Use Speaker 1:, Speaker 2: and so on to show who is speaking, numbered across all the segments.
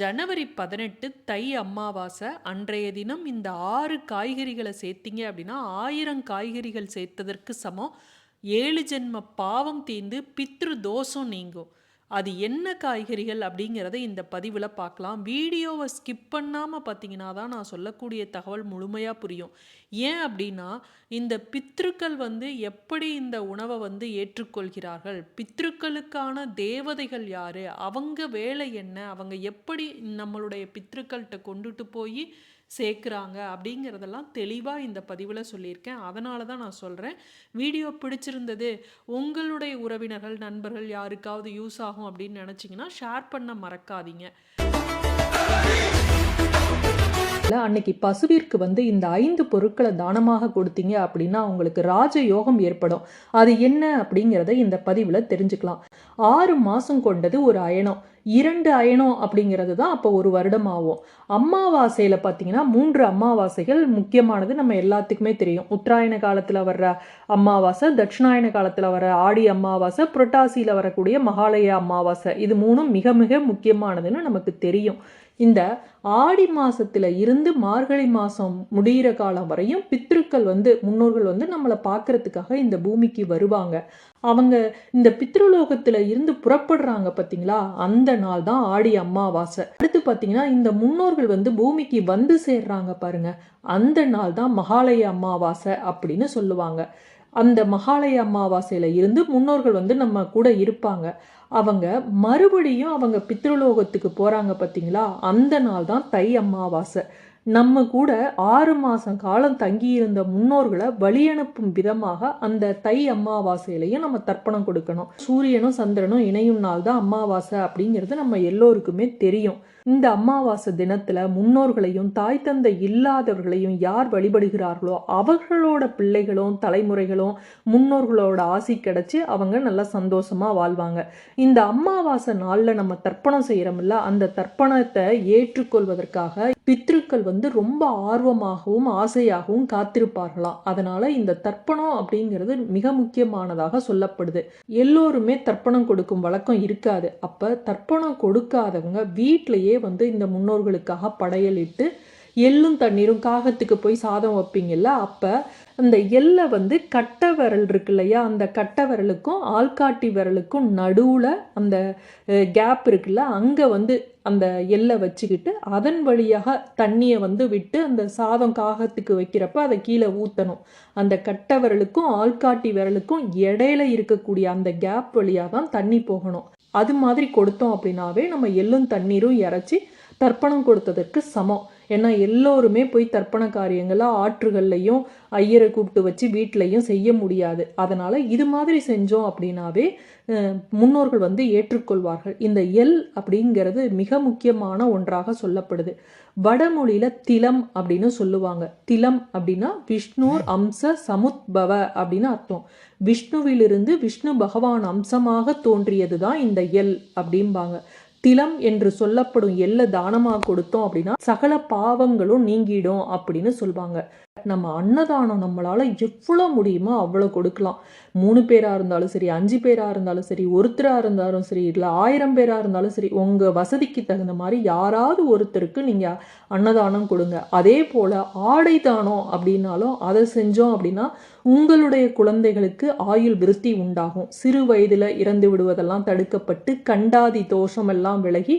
Speaker 1: ஜனவரி பதினெட்டு தை அமாவாசை அன்றைய தினம் இந்த ஆறு காய்கறிகளை சேர்த்தீங்க அப்படின்னா ஆயிரம் காய்கறிகள் சேர்த்ததற்கு சமம். ஏழு ஜென்ம பாவம் தீர்ந்து பித்ரு தோஷம் நீங்கும். அது என்ன காய்கறிகள் அப்படிங்கிறத இந்த பதிவில் பார்க்கலாம். வீடியோவை ஸ்கிப் பண்ணாமல் பார்த்தீங்கன்னா தான் நான் சொல்லக்கூடிய தகவல் முழுமையாக புரியும். ஏன் அப்படின்னா இந்த பித்ருக்கள் வந்து எப்படி இந்த உணவை வந்து ஏற்றுக்கொள்கிறார்கள்? பித்ருக்களுக்கான தேவதைகள் யார்? அவங்க வேலை என்ன? அவங்க எப்படி நம்மளுடைய பித்ருக்கள்கிட்ட கொண்டுட்டு போய் சேர்க்குறாங்க அப்படிங்கிறதெல்லாம் தெளிவாக இந்த பதிவில் சொல்லியிருக்கேன். அதனால தான் நான் சொல்கிறேன் வீடியோ பிடிச்சிருந்தது உங்களுடைய உறவினர்கள் நண்பர்கள் யாருக்காவது யூஸ் ஆகும் அப்படின்னு நினச்சிங்கன்னா ஷேர் பண்ண மறக்காதீங்க.
Speaker 2: அன்னைக்கு பசுவிற்கு வந்து இந்த ஐந்து பொருட்களை தானமாக கொடுத்தீங்க அப்படின்னா உங்களுக்கு ராஜ யோகம் ஏற்படும். அது என்ன அப்படிங்கிறத இந்த பதிவில் தெரிஞ்சுக்கலாம். ஆறு மாதம் கொண்டது ஒரு அயனம். இரண்டு அயனம் அப்படிங்கிறது தான் அப்போ ஒரு வருடம் ஆகும். அம்மாவாசையில் பார்த்தீங்கன்னா மூன்று அமாவாசைகள் முக்கியமானது நம்ம எல்லாத்துக்குமே தெரியும். உத்தராயண காலத்தில் வர்ற அமாவாசை தட்சிணாயன காலத்தில் வர ஆடி அமாவாசை புரட்டாசியில் வரக்கூடிய மகாலய அமாவாசை இது மூணும் மிக மிக முக்கியமானதுன்னு நமக்கு தெரியும். இந்த ஆடி மாசத்துல இருந்து மார்கழி மாசம் முடிகிற காலம் வரையும் பித்ருக்கள் வந்து முன்னோர்கள் வந்து நம்மளை பார்க்கறதுக்காக இந்த பூமிக்கு வருவாங்க. அவங்க இந்த பித்ருலோகத்துல இருந்து புறப்படுறாங்க பார்த்தீங்களா அந்த நாள் தான் ஆடி அம்மாவாசை அடுத்து பார்த்தீங்கன்னா இந்த முன்னோர்கள் வந்து பூமிக்கு வந்து சேர்றாங்க பாருங்க. அந்த நாள் தான் மகாலய அமாவாசை அப்படின்னு சொல்லுவாங்க. அந்த மகாலய அம்மாவாசையில் இருந்து முன்னோர்கள் வந்து நம்ம கூட இருப்பாங்க. அவங்க மறுபடியும் அவங்க பித்ருலோகத்துக்கு போகிறாங்க பார்த்தீங்களா அந்த நாள் தான் தை அமாவாசை. நம்ம கூட ஆறு மாதம் காலம் தங்கியிருந்த முன்னோர்களை வழியனுப்பும் விதமாக அந்த தை அமாவாசையிலையும் நம்ம தர்ப்பணம் கொடுக்கணும். சூரியனும் சந்திரனும் இணையும் நாள் தான் அமாவாசை அப்படிங்கிறது நம்ம எல்லோருக்குமே தெரியும். இந்த அமாவாசை தினத்துல முன்னோர்களையும் தாய் தந்தை இல்லாதவர்களையும் யார் வழிபடுகிறார்களோ அவர்களோட பிள்ளைகளும் தலைமுறைகளும் முன்னோர்களோட ஆசி கிடைச்சி அவங்க நல்லா சந்தோஷமா வாழ்வாங்க. இந்த அமாவாசை நாள்ல நம்ம தர்ப்பணம் செய்யறோம்ல அந்த தர்ப்பணத்தை ஏற்றுக்கொள்வதற்காக பித்ருக்கள் வந்து ரொம்ப ஆர்வமாகவும் ஆசையாகவும் காத்திருப்பார்களாம். அதனால இந்த தர்ப்பணம் அப்படிங்கிறது மிக முக்கியமானதாக சொல்லப்படுது. எல்லோருமே தர்ப்பணம் கொடுக்கும் வழக்கம் இருக்காது. அப்ப தர்ப்பணம் கொடுக்காதவங்க வீட்டிலேயே வந்து இந்த முன்னோர்களுக்காக படையலிட்டு எள்ளும் தண்ணீரும் காகத்துக்கு போய் சாதம் வைப்பீங்கல்ல அப்போ அந்த எல்லை வந்து கட்டை விரல் இருக்கு இல்லையா அந்த கட்டை விரலுக்கும் ஆள்காட்டி விரலுக்கும் நடுவில் அந்த கேப் இருக்குல்ல அங்கே வந்து அந்த எல்லை வச்சுக்கிட்டு அதன் வழியாக தண்ணியை வந்து விட்டு அந்த சாதம் காகத்துக்கு வைக்கிறப்ப அதை கீழே ஊற்றணும் அந்த கட்டை விரலுக்கும் ஆள்காட்டி விரலுக்கும் இடையில இருக்கக்கூடிய அந்த கேப் வழியாக தான் தண்ணி போகணும். அது மாதிரி கொடுத்தோம் அப்படின்னாவே நம்ம எள்ளும் தண்ணீரும் இறச்சி தர்ப்பணம் கொடுத்ததற்கு சமம். ஏன்னா எல்லோருமே போய் தர்ப்பண காரியங்களை ஆற்றுகள்லையும் ஐயரை கூப்பிட்டு வச்சு வீட்லையும் செய்ய முடியாது. அதனால் இது மாதிரி செஞ்சோம் அப்படின்னாவே முன்னோர்கள் வந்து ஏற்றுக்கொள்வார்கள். இந்த எல் அப்படிங்கிறது மிக முக்கியமான ஒன்றாக சொல்லப்படுது. வடமொழியில் திலம் அப்படின்னு சொல்லுவாங்க. திலம் அப்படின்னா விஷ்ணுர் அம்ச சமுத்பவ அப்படின்னு அர்த்தம். விஷ்ணுவிலிருந்து விஷ்ணு பகவான் அம்சமாக தோன்றியது தான் இந்த எல் அப்படிம்பாங்க. திலம் என்று சொல்லப்படும் எள்ள தானமாக கொடுத்தோம் அப்படின்னா சகல பாவங்களும் நீங்கிடும் அப்படின்னு சொல்லுவாங்க நம்ம அன்னதானம் நம்மளால் எவ்வளோ முடியுமோ அவ்வளோ கொடுக்கலாம். மூணு பேராக இருந்தாலும் சரி அஞ்சு பேராக இருந்தாலும் சரி ஒருத்தராக இருந்தாலும் சரி இல்லை ஆயிரம் பேராக இருந்தாலும் சரி உங்கள் வசதிக்கு தகுந்த மாதிரி யாராவது ஒருத்தருக்கு நீங்கள் அன்னதானம் கொடுங்க. அதே போல் ஆடை தானம் அப்படின்னாலும் அதை செஞ்சோம் அப்படின்னா உங்களுடைய குழந்தைகளுக்கு ஆயுள் விருத்தி உண்டாகும். சிறு வயதில் இறந்து விடுவதெல்லாம் தடுக்கப்பட்டு கண்டாதி தோஷமெல்லாம் விலகி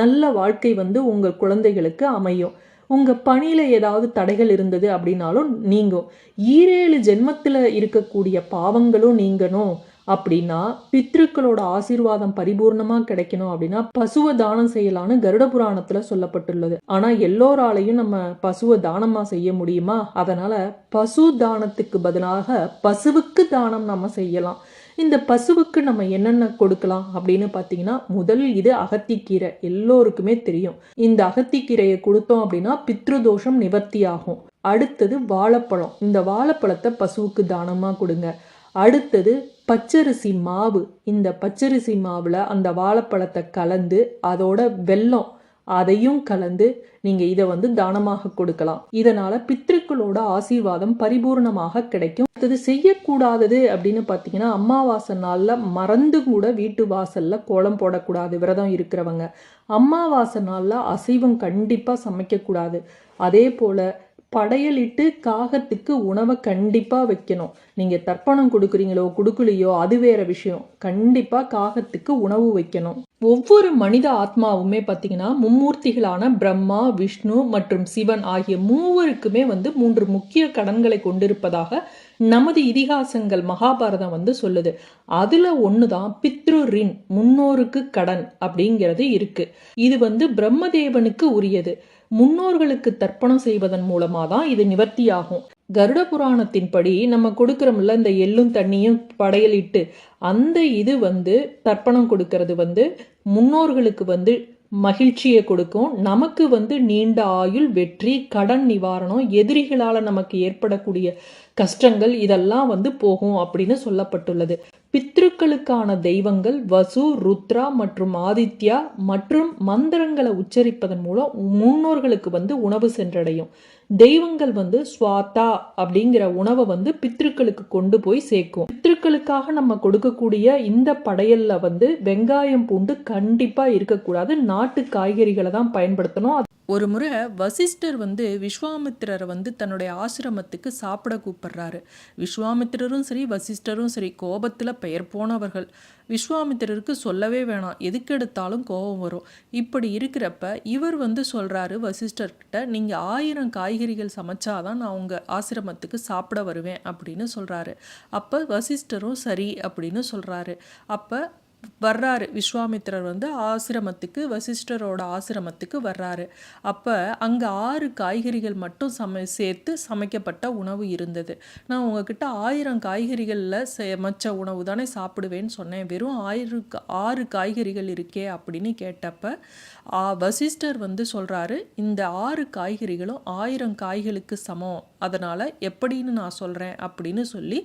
Speaker 2: நல்ல வாழ்க்கை வந்து உங்கள் குழந்தைகளுக்கு அமையும். உங்கள் பணியில் ஏதாவது தடைகள் இருந்தது அப்படின்னாலும் நீங்கும் ஈரேழு ஜென்மத்தில் இருக்கக்கூடிய பாவங்களும் நீங்கணும். அப்படின்னா பித்ருக்களோட ஆசீர்வாதம் பரிபூர்ணமாக கிடைக்கணும் அப்படின்னா பசுவை தானம் செய்யலான்னு கருட புராணத்தில் சொல்லப்பட்டுள்ளது. ஆனால் எல்லோராலையும் நம்ம பசுவை தானமாக செய்ய முடியுமா? அதனால பசு தானத்துக்கு பதிலாக பசுவுக்கு தானம் நம்ம செய்யலாம். இந்த பசுவுக்கு நம்ம என்னென்ன கொடுக்கலாம் அப்படின்னு பார்த்தீங்கன்னா முதல் இது அகத்திக்கீரை. எல்லோருக்குமே தெரியும். இந்த அகத்திக்கீரையை கொடுத்தோம் அப்படின்னா பித்ருதோஷம் நிவர்த்தி ஆகும் அடுத்தது வாழைப்பழம். இந்த வாழைப்பழத்தை பசுவுக்கு தானமாக கொடுங்க. அடுத்தது பச்சரிசி மாவு. இந்த பச்சரிசி மாவில் அந்த வாழைப்பழத்தை கலந்து அதோட வெல்லம் அதையும் கலந்து நீங்கள் இதை வந்து தானமாக கொடுக்கலாம். இதனால் பித்ருக்களோட ஆசீர்வாதம் பரிபூர்ணமாக கிடைக்கும். அடுத்தது செய்யக்கூடாதது அப்படின்னு பார்த்தீங்கன்னா அமாவாசை நாளில் மறந்து கூட வீட்டு வாசலில் கோலம் போடக்கூடாது விரதம் இருக்கிறவங்க. அம்மாவாசை நாளில் அசைவம் கண்டிப்பாக சமைக்கக்கூடாது. அதே போல் படையலிட்டு காகத்துக்கு உணவை கண்டிப்பாக வைக்கணும். நீங்கள் தர்ப்பணம் கொடுக்குறீங்களோ கொடுக்கலையோ அது வேற விஷயம். கண்டிப்பாக காகத்துக்கு உணவு வைக்கணும். ஒவ்வொரு மனித ஆத்மாவுமே பார்த்தீங்கன்னா மும்மூர்த்திகளான பிரம்மா விஷ்ணு மற்றும் சிவன் ஆகிய மூவருக்குமே வந்து மூன்று முக்கிய கடன்களை கொண்டிருப்பதாக நமது இதிகாசங்கள் மகாபாரதம் வந்து சொல்லுது. அதுல ஒண்ணுதான் பித்ரு ரின் முன்னோருக்கு கடன் அப்படிங்கிறது இருக்கு. இது வந்து பிரம்மதேவனுக்கு உரியது. முன்னோர்களுக்கு தர்ப்பணம் செய்வதன் மூலமா தான் இது நிவர்த்தியாகும். கருட புராணத்தின்படி நம்ம கொடுக்குறோம்ல இந்த எள்ளும் தண்ணியும் படையலிட்டு அந்த இது வந்து தர்ப்பணம் கொடுக்கறது வந்து முன்னோர்களுக்கு வந்து மகிழ்ச்சியை கொடுக்கும். நமக்கு வந்து நீண்ட ஆயுள் வெற்றி கடன் நிவாரணம் எதிரிகளால் நமக்கு ஏற்படக்கூடிய கஷ்டங்கள் இதெல்லாம் வந்து போகும் அப்படின்னு சொல்லப்பட்டுள்ளது. பித்ருக்களுக்கான தெய்வங்கள் வசு ருத்ரா மற்றும் ஆதித்யா மற்றும் மந்திரங்களை உச்சரிப்பதன் மூலம் முன்னோர்களுக்கு வந்து உணவு சென்றடையும். தெய்வங்கள் வந்து ஸ்வாதா அப்படிங்கிற உணவை வந்து பித்ருக்களுக்கு கொண்டு போய் சேர்க்கும். பித்ருக்களுக்காக நம்ம கொடுக்கக்கூடிய இந்த படையல்ல வந்து வெங்காயம் பூண்டு கண்டிப்பா இருக்கக்கூடாது. நாட்டு காய்கறிகளை தான் பயன்படுத்தணும்.
Speaker 1: ஒரு முறை வசிஷ்டர் வந்து விஸ்வாமித்திரரை வந்து தன்னுடைய ஆசிரமத்துக்கு சாப்பிட கூப்பிடுறாரு. விஸ்வாமித்திரரும் சரி வசிஷ்டரும் சரி கோபத்தில் பெயர் போனவர்கள். விஸ்வாமித்திரருக்கு சொல்லவே வேணாம். எதுக்கு எடுத்தாலும் கோபம் வரும். இப்படி இருக்கிறப்ப இவர் வந்து சொல்கிறாரு வசிஷ்டர்கிட்ட நீங்கள் ஆயிரம் காய்கறிகள் சமைச்சாதான் நான் உங்கள் ஆசிரமத்துக்கு சாப்பிட வருவேன் அப்படின்னு சொல்கிறாரு அப்போ வசிஷ்டரும் சரி அப்படின்னு சொல்கிறாரு அப்போ வர்றாரு. விஸ்வாமித்திரர் வந்து ஆசிரமத்துக்கு வசிஷ்டரோட ஆசிரமத்துக்கு வர்றாரு. அப்போ அங்கே ஆறு காய்கறிகள் மட்டும் சமை சேர்த்து சமைக்கப்பட்ட உணவு இருந்தது. நான் உங்ககிட்ட ஆயிரம் காய்கறிகளில் சமைச்ச உணவு தானே சாப்பிடுவேன்னு சொன்னேன். வெறும் ஆயிரம் ஆறு காய்கறிகள் இருக்கே அப்படின்னு கேட்டப்ப வசிஷ்டர் வந்து சொல்கிறாரு இந்த ஆறு காய்கறிகளும் ஆயிரம் காய்களுக்கு சமம். அதனால் எப்படின்னு நான் சொல்கிறேன் அப்படின்னு சொல்லி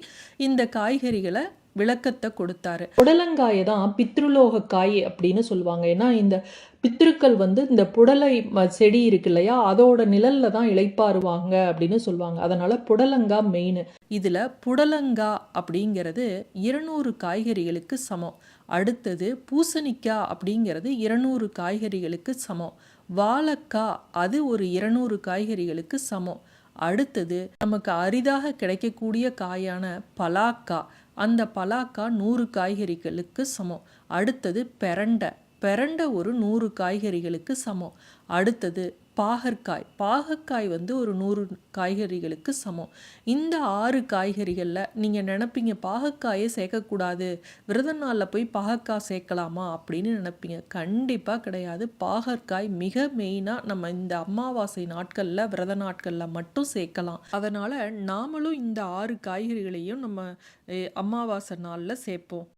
Speaker 1: இந்த காய்கறிகளை விளக்கத்தை கொடுத்தாரு.
Speaker 2: புடலங்காயை தான் பித்ருலோக காய் அப்படின்னு சொல்லுவாங்க. ஏன்னா இந்த பித்ருக்கள் வந்து இந்த புடலை செடி இருக்கு இல்லையா? அதோட நிழல்ல தான் இளைப்பாறுவாங்க அப்படின்னு சொல்லுவாங்க. அதனால புடலங்கா மெயின்
Speaker 1: இதில் புடலங்கா அப்படிங்கிறது இருநூறு காய்கறிகளுக்கு சமம். அடுத்தது பூசணிக்காய் அப்படிங்கிறது இருநூறு காய்கறிகளுக்கு சமம். வாழைக்காய் அது ஒரு இருநூறு காய்கறிகளுக்கு சமம். அடுத்தது நமக்கு அரிதாக கிடைக்கக்கூடிய காயான பலாக்கா அந்த பலாக்கா நூறு காய்கறிகளுக்கு சமம். அடுத்தது பெரண்டை. பிறண்ட ஒரு நூறு காய்கறிகளுக்கு சமம். அடுத்தது பாகற்காய். பாகற்காய் வந்து ஒரு நூறு காய்கறிகளுக்கு சமம். இந்த ஆறு காய்கறிகளில் நீங்கள் நினப்பீங்க பாகக்காயை சேர்க்கக்கூடாது. விரத நாளில் போய் பாகற்காய் சேர்க்கலாமா அப்படின்னு நினப்பீங்க. கண்டிப்பாக கிடையாது. பாகற்காய் மிக மெயினாக நம்ம இந்த அமாவாசை நாட்களில் விரத நாட்களில் மட்டும் சேர்க்கலாம். அதனால் நாமளும் இந்த ஆறு காய்கறிகளையும் நம்ம அமாவாசை நாளில் சேர்ப்போம்.